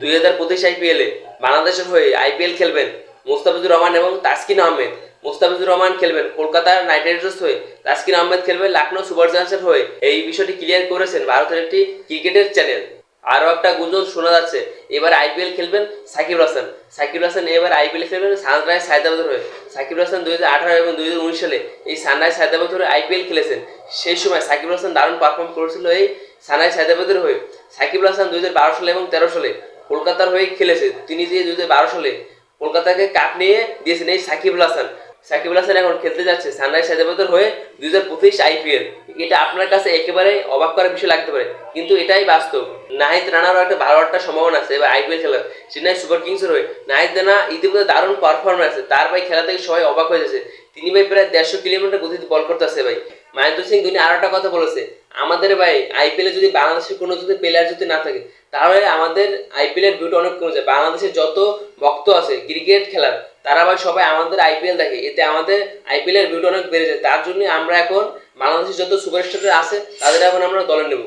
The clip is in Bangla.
দুই হাজার পঁচিশ আইপিএলে বাংলাদেশের হয়ে আইপিএল খেলবেন মুস্তাফিজুর রহমান এবং তাসকিন আহমেদ। মুস্তাফিজুর রহমান খেলবেন কলকাতার নাইট রাইডার্স হয়ে। তাসকিন আহমেদ খেলবেন লখনৌ সুপার জায়ান্টসের হয়ে। এই বিষয়টি ক্লিয়ার করেছেন ভারতের একটি ক্রিকেটের চ্যানেল। আরও একটা গুঞ্জন শোনা যাচ্ছে, এবার আইপিএল খেলবেন সাকিব হাসান। সাকিব হাসান এবার আইপিএল খেলবেন সানরাইজ হায়দ্রাবাদের হয়ে। সাকিব হাসান দুই হাজার আঠারো এবং দুই হাজার উনিশ সালে এই সানরাইজ হায়দ্রাবাদের হয়ে আইপিএল খেলেছেন। সেই সময় সাকিব হাসান দারুণ পারফর্ম করেছিল এই সানরাইজ হায়দ্রাবাদের হয়ে। সাকিব হাসান দুই হাজার বারো সালে এবং তেরো সালে কলকাতার হয়ে খেলেছে। তিনি যে দুই হাজার বারো সালে কলকাতাকে কাপ নিয়ে দিয়েছেন এই সাকিবুল হাসান। সাকিবুল হাসান এখন খেলতে যাচ্ছে সানরাইজ হায়দ্রাবাদের হয়ে দুই হাজার পঁচিশ আইপিএল এটা আপনার কাছে একেবারে অবাক করার বিষয় লাগতে পারে। কিন্তু এটাই বাস্তব। নাহিদ রানারও একটা ভালো একটা সম্ভাবনা আছে এবার আইপিএল খেলার। চেন্নাই সুপার কিংসের হয়ে নাহিদ রানা ইতিমধ্যে দারুণ পারফরমেন্স আছে। তার ভাই খেলা থেকে সবাই অবাক হয়ে যাচ্ছে। তিনি ভাই প্রায় দেড়শো কিলোমিটার গতিতে বল করতেছে ভাই। মহেন্দ্র সিং ধোনি আরও একটা কথা বলেছে। আমাদের ভাই আইপিএলে যদি বাংলাদেশের কোনো যদি প্লেয়ার যদি না থাকে তাহলে আমাদের আইপিএল এর ভিউটা অনেক কমে যায়। বাংলাদেশের যত ভক্ত আছে, ক্রিকেট খেলার, তারা আবার সবাই আমাদের আইপিএল দেখে। এতে আমাদের আইপিএল এর ভিউটা অনেক বেড়ে যায়। তার জন্য আমরা এখন বাংলাদেশের যত সুপারস্টার আছে, তাদের এখন আমরা দলে নেব।